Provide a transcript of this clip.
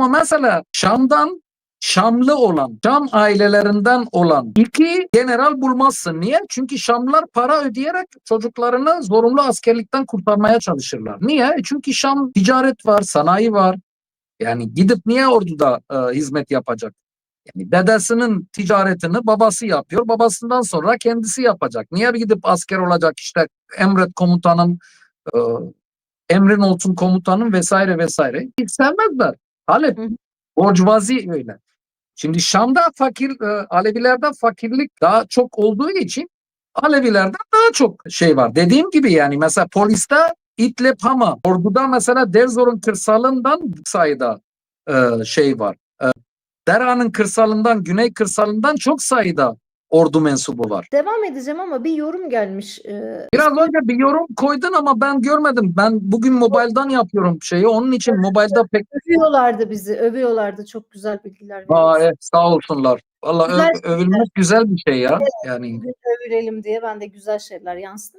Ama mesela Şam'dan Şamlı olan, Şam ailelerinden olan iki general bulmazsın. Niye? Çünkü Şamlılar para ödeyerek çocuklarını zorunlu askerlikten kurtarmaya çalışırlar. Niye? E Çünkü Şam ticaret var, sanayi var. Yani gidip niye orduda e, hizmet yapacak? Yani dedesinin ticaretini babası yapıyor. Babasından sonra kendisi yapacak. Niye gidip asker olacak işte emret komutanım, e, emrin olsun komutanım vesaire vesaire. Hiç. Halep, Hı. Borcvazi öyle. Şimdi Şam'da fakir, e, Alevilerde fakirlik daha çok olduğu için Alevilerde daha çok şey var. Dediğim gibi yani mesela poliste İtle Pama, orduda mesela Derzor'un kırsalından sayıda e, şey var. E, Dera'nın kırsalından, Güney kırsalından çok sayıda ordu mensubu var. Devam edeceğim ama bir yorum gelmiş. Ee, Biraz önce bir yorum koydun ama ben görmedim. Ben bugün mobilden yapıyorum şeyi. Onun için mobilde pek övüyorlardı bizi, övüyorlardı. Çok güzel bilgiler Aa, evet, sağ olsunlar. Valla övülmek güzel bir şey ya. Yani Övülelim diye ben de güzel şeyler yansıtım.